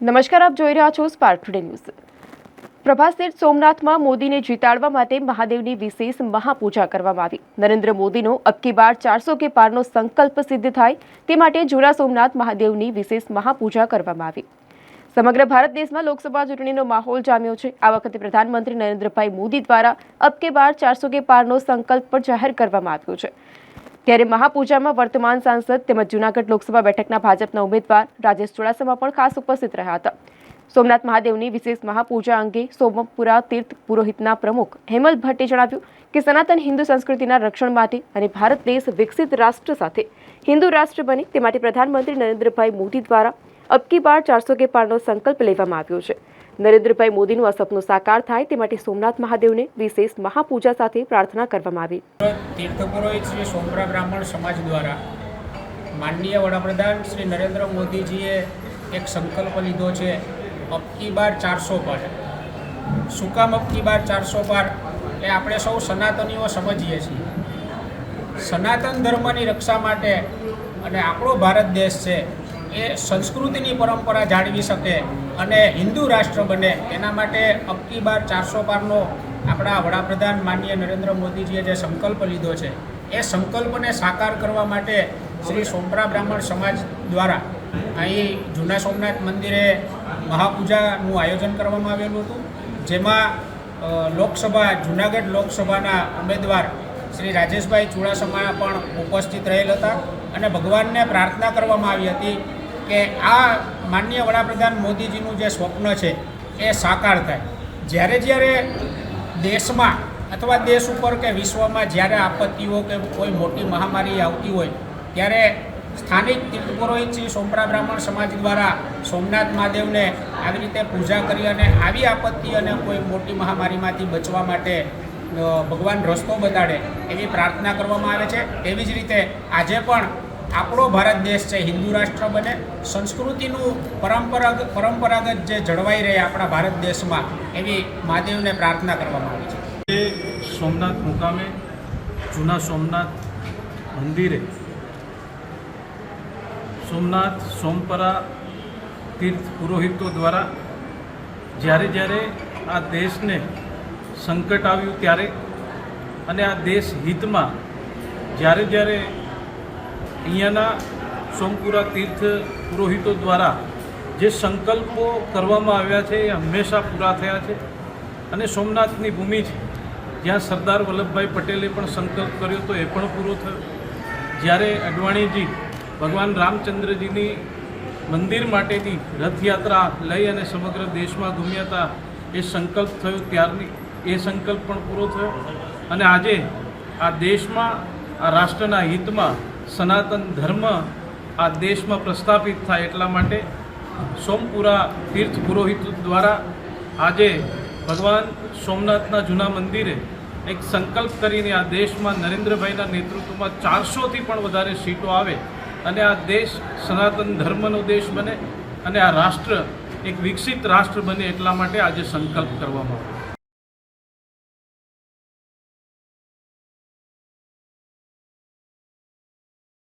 નમસ્કાર, આપ જોઈ રહ્યા છો સ્પાર્ક ટુડે ન્યૂઝ પ્રભાસ સોમનાથમાં મોદીને જીતાડવા માટે મહાદેવની વિશેષ મહાપૂજા કરવામાં આવી. નરેન્દ્ર મોદીનો અબકી બાર ચારસો કે પારનો સંકલ્પ સિદ્ધ થાય તે માટે જૂના સોમનાથ મહાદેવની વિશેષ મહાપૂજા કરવામાં આવી. સમગ્ર ભારત દેશમાં લોકસભા ચૂંટણીનો માહોલ જામ્યો છે. આ વખતે પ્રધાનમંત્રી નરેન્દ્રભાઈ મોદી દ્વારા અબકે બાર ચારસો કે પારનો સંકલ્પ પણ જાહેર કરવામાં આવ્યો છે. ત્યારે મહાપૂજામાં વર્તમાન સાંસદ તેમજ જૂનાગઢ લોકસભા બેઠકના ભાજપના ઉમેદવાર રાજેશ ચુડાસમા પણ ખાસ ઉપસ્થિત રહ્યા હતા. સોમનાથ મહાદેવની વિશેષ મહાપૂજા અંગે સોમપુરા તીર્થ પુરોહિતના પ્રમુખ હેમલ ભટ્ટે જણાવ્યું કે સનાતન હિન્દુ સંસ્કૃતિના રક્ષણ માટે અને ભારત દેશ વિકસિત રાષ્ટ્ર સાથે હિન્દુ રાષ્ટ્ર બને તે માટે પ્રધાનમંત્રી નરેન્દ્રભાઈ મોદી દ્વારા અબકી બાર ચારસો કે પારનો સંકલ્પ લેવામાં આવ્યો છે. નરેન્દ્રભાઈ મોદીનું આ સપનું સાકાર થાય તે માટે સોમનાથ મહાદેવને વિશેષ મહાપૂજા સાથે પ્રાર્થના કરવામાં આવી. તીર્થપુરોહિત શ્રી સોમરા બ્રાહ્મણ સમાજ દ્વારા માનનીય વડાપ્રધાન શ્રી નરેન્દ્ર મોદીજીએ એક સંકલ્પ લીધો છે અબકી બાર ચારસો પર. શું કામ બાર ચારસો પાર? એ આપણે સૌ સનાતનીઓ સમજીએ છીએ. સનાતન ધર્મની રક્ષા માટે અને આપણો ભારત દેશ છે એ સંસ્કૃતિની પરંપરા જાળવી શકે અને હિન્દુ રાષ્ટ્ર બને, એના માટે અબકી બાર ચારસો બારનો આપણા વડાપ્રધાન માનનીય નરેન્દ્ર મોદીજીએ જે સંકલ્પ લીધો છે, એ સંકલ્પને સાકાર કરવા માટે શ્રી સોમરા બ્રાહ્મણ સમાજ દ્વારા અહીં જૂના સોમનાથ મંદિરે મહાપૂજાનું આયોજન કરવામાં આવેલું હતું, જેમાં લોકસભા, જૂનાગઢ લોકસભાના ઉમેદવાર શ્રી રાજેશભાઈ ચુડાસમા પણ ઉપસ્થિત રહેલ હતા અને ભગવાનને પ્રાર્થના કરવામાં આવી હતી કે આ માનનીય વડાપ્રધાન મોદીજીનું જે સ્વપ્ન છે, એ સાકાર થાય. જ્યારે જ્યારે દેશમાં અથવા દેશ ઉપર કે વિશ્વમાં જ્યારે આપત્તિઓ કે કોઈ મોટી મહામારી આવતી હોય, ત્યારે સ્થાનિક તીર્થપુરોહિત શ્રી સોમરા બ્રાહ્મણ સમાજ દ્વારા સોમનાથ મહાદેવને આવી રીતે પૂજા કરી અને આવી આપત્તિ અને કોઈ મોટી મહામારીમાંથી બચવા માટે ભગવાન રસ્તો બતાડે એવી પ્રાર્થના કરવામાં આવે છે. એવી જ રીતે આજે પણ આપણો ભારત દેશ છે, હિન્દુ રાષ્ટ્ર બને, સંસ્કૃતિનું પરંપરાગત પરંપરાગત જે જળવાઈ રહે આપણા ભારત દેશમાં, એવી મહાદેવને પ્રાર્થના કરવામાં આવી છે. સોમનાથ મુકામે, જૂના સોમનાથ મંદિરે, સોમનાથ સોમપરા તીર્થ પુરોહિતો દ્વારા જ્યારે જ્યારે આ દેશને સંકટ આવ્યું ત્યારે, અને આ દેશ હિતમાં જ્યારે જ્યારે અહીંયાના સોમપુરા તીર્થ પુરોહિતો દ્વારા જે સંકલ્પો કરવામાં આવ્યા છે એ હંમેશા પૂરા થયા છે. અને સોમનાથની ભૂમિ છે. જ્યાં સરદાર વલ્લભભાઈ પટેલે પણ સંકલ્પ કર્યો તો એ પણ પૂરો થયો. જ્યારે અડવાણીજી ભગવાન રામચંદ્રજીની મંદિર માટેની રથયાત્રા લઈ અને સમગ્ર દેશમાં ઘૂમ્યા હતા, એ સંકલ્પ થયો ત્યારની, એ સંકલ્પ પણ પૂરો થયો. અને આજે આ દેશમાં, આ રાષ્ટ્રના હિતમાં સનાતન ધર્મ આ દેશમાં પ્રસ્થાપિત થાય એટલા માટે સોમપુરા તીર્થ પુરોહિત દ્વારા આજે ભગવાન સોમનાથના જૂના મંદિરે એક સંકલ્પ કરીને આ દેશમાં નરેન્દ્રભાઈના નેતૃત્વમાં ચારસોથી પણ વધારે સીટો આવે અને આ દેશ સનાતન ધર્મનો દેશ બને અને આ રાષ્ટ્ર એક વિકસિત રાષ્ટ્ર બને એટલા માટે આજે સંકલ્પ કરવામાં આવ્યો.